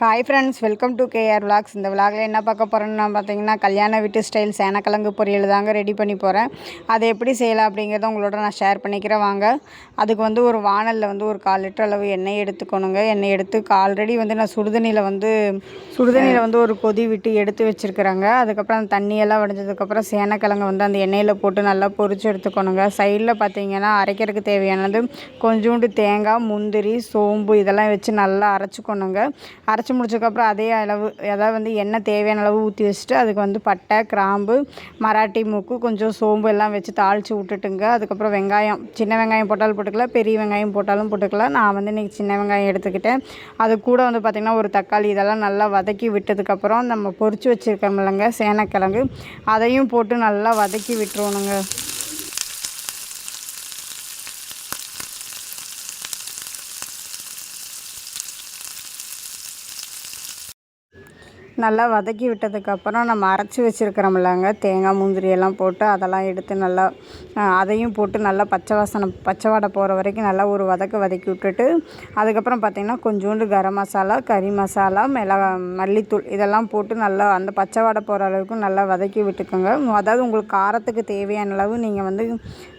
Hi friends welcome to K R vlogs இந்த விலாகில் என்ன பார்க்க போகிறேன்னு பார்த்தீங்கன்னா கல்யாண வீட்டு ஸ்டைல் சேனக்கிழங்கு பொரியல் தாங்க ரெடி பண்ணி போகிறேன் அதை எப்படி செய்யலாம் அப்படிங்கிறத உங்களோட நான் ஷேர் பண்ணிக்கிறேன் வாங்க. அதுக்கு வந்து ஒரு வானலில் வந்து ஒரு கால் லிட்டர் அளவு எண்ணெய் எடுத்துக்கணுங்க. எண்ணெய் எடுத்து ஆல்ரெடி வந்து நான் சுடுதண்ணியில் வந்து சுடுதண்ணியில் வந்து ஒரு கொதி விட்டு எடுத்து வச்சுருக்குறேங்க. அதுக்கப்புறம் அந்த தண்ணியெல்லாம் வடிஞ்சதுக்கப்புறம் சேனக்கிழங்கு வந்து அந்த எண்ணெயில் போட்டு நல்லா பொரிச்சு எடுத்துக்கணுங்க. சைடில் பார்த்தீங்கன்னா அரைக்கிறதுக்கு தேவையானது கொஞ்சோண்டு தேங்காய் முந்திரி சோம்பு இதெல்லாம் வச்சு நல்லா அரைச்சிக்கணுங்க. அரைச்சி முடிச்சதுக்கப்புறம் அதே அளவு அதாவது வந்து எண்ணெய் தேவையான அளவு ஊற்றி வச்சுட்டு அதுக்கு வந்து பட்டை கிராம்பு மராட்டி மூக்கு கொஞ்சம் சோம்பு எல்லாம் வச்சு தாளித்து விட்டுட்டுங்க. அதுக்கப்புறம் வெங்காயம் சின்ன வெங்காயம் போட்டாலும் போட்டுக்கலாம் பெரிய வெங்காயம் போட்டாலும் போட்டுக்கலாம். நான் வந்து இன்றைக்கி சின்ன வெங்காயம் எடுத்துக்கிட்டேன். அது கூட வந்து பார்த்திங்கன்னா ஒரு தக்காளி இதெல்லாம் நல்லா வதக்கி விட்டதுக்கப்புறம் நம்ம பொறிச்சு வச்சுருக்கோம் இல்லைங்க சேனக்கிழங்கு. அதையும் போட்டு நல்லா வதக்கி விட்டுருவணுங்க நல்லா வதக்கி விட்டதுக்கப்புறம் நம்ம அரைச்சி வச்சுருக்கிறோம்லங்க. தேங்காய் முந்திரி எல்லாம் போட்டு அதெல்லாம் எடுத்து நல்லா அதையும் போட்டு நல்லா பச்சை வாசனை பச்சை வாடை போகிற வரைக்கும் நல்லா ஒரு வதக்க வதக்கி விட்டுட்டு அதுக்கப்புறம் பார்த்திங்கன்னா கொஞ்சோண்டு கரம் மசாலா கறி மசாலா மிளகா மல்லித்தூள் இதெல்லாம் போட்டு நல்லா அந்த பச்சை வாடை போகிற அளவுக்கு நல்லா வதக்கி விட்டுக்கோங்க. அதாவது உங்களுக்கு காரத்துக்கு தேவையான அளவு நீங்கள் வந்து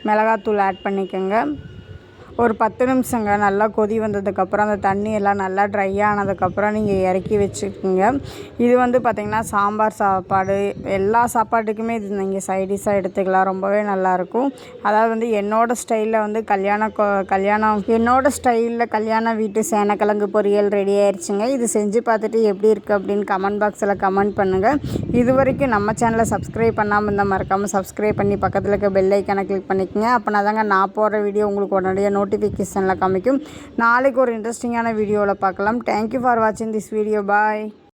மிளகாத்தூள் ஆட் பண்ணிக்கோங்க. ஒரு பத்து நிமிஷங்க. நல்லா கொதி வந்ததுக்கப்புறம் அந்த தண்ணி எல்லாம் நல்லா ட்ரை ஆனதுக்கப்புறம் நீங்கள் இறக்கி வச்சுக்கோங்க. இது வந்து பார்த்திங்கன்னா சாம்பார் சாப்பாடு. எல்லா சாப்பாட்டுக்குமே இது நீங்கள் சைடிஷாக எடுத்துக்கலாம். ரொம்பவே நல்லாயிருக்கும் அதாவது வந்து என்னோடய ஸ்டைலில் வந்து கல்யாண கல்யாணம் என்னோடய ஸ்டைலில் கல்யாண வீட்டு சேனக்கிழங்கு பொரியல் ரெடி ஆயிடுச்சுங்க இது செஞ்சு பார்த்துட்டு எப்படி இருக்குது அப்படின்னு கமெண்ட் பாக்ஸில் கமெண்ட் பண்ணுங்கள் இது வரைக்கும் நம்ம சேனலை சப்ஸ்கிரைப் பண்ணாமல் இருந்தால் மறக்காமல் சப்ஸ்கிரைப் பண்ணி பக்கத்தில் இருக்க பெல் ஐக்கானை கிளிக் பண்ணிக்கங்க. அப்போனா தாங்க நான் போடுற வீடியோ உங்களுக்கு உடனடியாக நோட்டிஃபிகேஷனில் காமிக்கும். நாளைக்கு ஒரு இன்ட்ரெஸ்டிங்கான வீடியோவில் பார்க்கலாம். தேங்க்யூ ஃபார் வாட்சிங் திஸ் வீடியோ பாய்